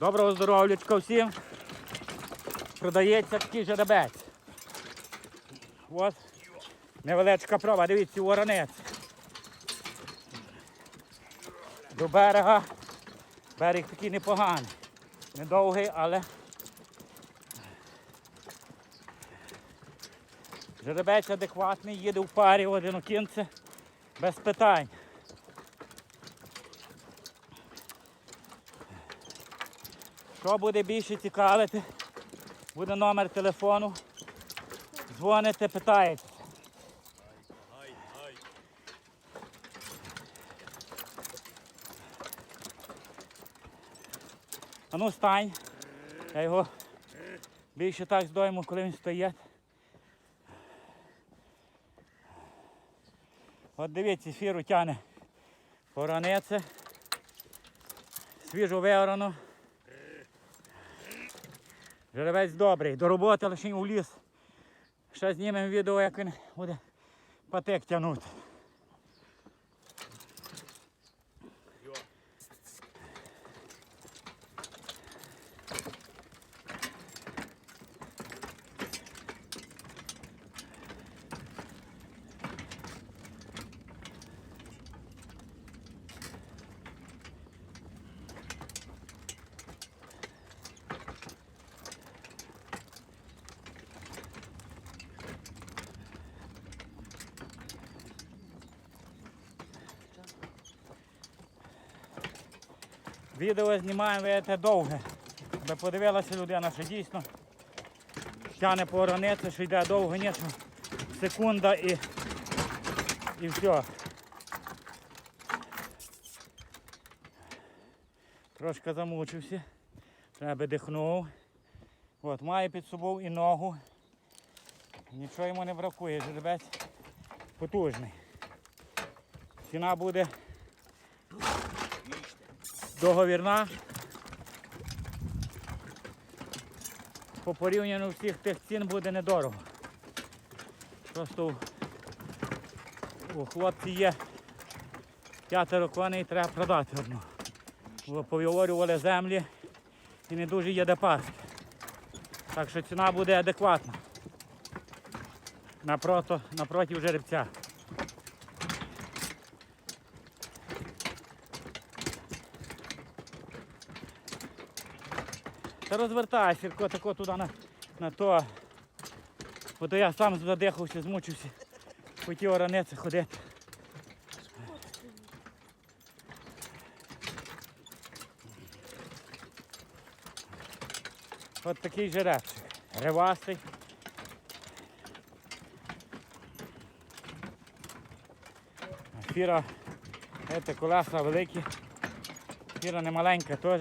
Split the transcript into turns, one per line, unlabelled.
Доброго здоров'ячка всім. Продається такий жеребець. От невеличка проба, дивіться, воронець. До берега. Берег такий непоганий. Недовгий, але жеребець адекватний, їде в парі одинокінце без питань. Що буде більше цікавити, буде номер телефону. Дзвоните, питаєте. А ну стань. Я його більше так здойму, коли він стоїть. От дивіться, фіру тяне поранеце. Свіжо виорано. Жеребець добрий, до роботи лише у ліс. Ще знімемо відео, як він буде патек тягнути. Відео знімаємо видите, довге. Би подивилася людина, що дійсно тяне порониця, що йде довго, ні, що секунда і, і все. Трошки замучився. Треба дихнув. От, має під собою і ногу. Нічого йому не бракує, жеребець потужний. Ціна буде договірна. По порівнянню всіх тих цін буде недорого. Просто у, хлопці є п'ятеро коней, треба продати одну. Бо повіворювали землі і не дуже є де пасти. Так що ціна буде адекватна. Напроти, напроти жеребця. Та розвертайся, Сірко, тако туди на, на то. Бо то я сам задихався, змучився. Хотів оранеться ходити. От такий жеребчик. Ревастий. Фіра, це колеса великі. Фіра не маленька теж.